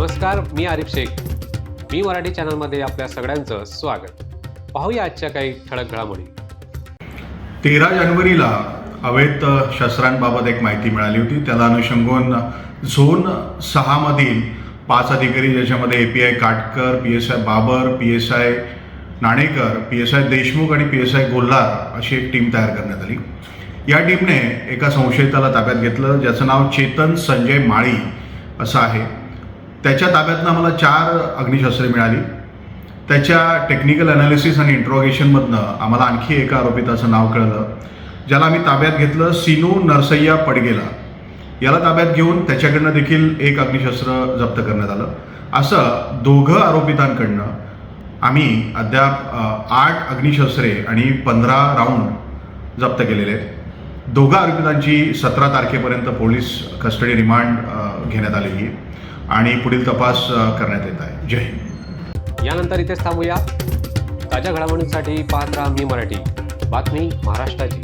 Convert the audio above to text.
नमस्कार मी आरिफ शेख. मी मराठी चॅनलमध्ये आपल्या सगळ्यांचं स्वागत. पाहूया आजच्या काही ठळक घडामोडी. तेरा जानेवारीला अवैध शस्त्रांबाबत एक माहिती मिळाली होती. त्याला अनुषंगून झोन सहामधील पाच अधिकारी ज्याच्यामध्ये A P I Katkar P S I Babar P S I Nanekar P S I Deshmukh आणि पी एस आय गोल्हार अशी एक टीम तयार करण्यात आली. या टीमने एका संशयिताला ताब्यात घेतलं ज्याचं नाव चेतन संजय माळी असं आहे. त्याच्या ताब्यातनं आम्हाला चार अग्निशस्त्रे मिळाली. त्याच्या टेक्निकल अनालिसिस आणि इंट्रोगेशनमधनं आम्हाला आणखी एका आरोपिताचं नाव कळलं ज्याला आम्ही ताब्यात घेतलं सिनू नरसय्या पडगेला. याला ताब्यात घेऊन त्याच्याकडनं देखील एक अग्निशस्त्र जप्त करण्यात आलं. असं दोघं आरोपितांकडनं आम्ही अद्याप आठ अग्निशस्त्रे आणि पंधरा राऊंड जप्त केलेले आहेत. दोघं आरोपितांची सतरा तारखेपर्यंत पोलीस कस्टडी रिमांड घेण्यात आलेली आहे. आणि पुढील तपास करण्यात येत आहे. जय हिंद. यानंतर इथेच थांबूया. ताज्या घडामोडींसाठी पाहत राहा मी मराठी. बातमी महाराष्ट्राची.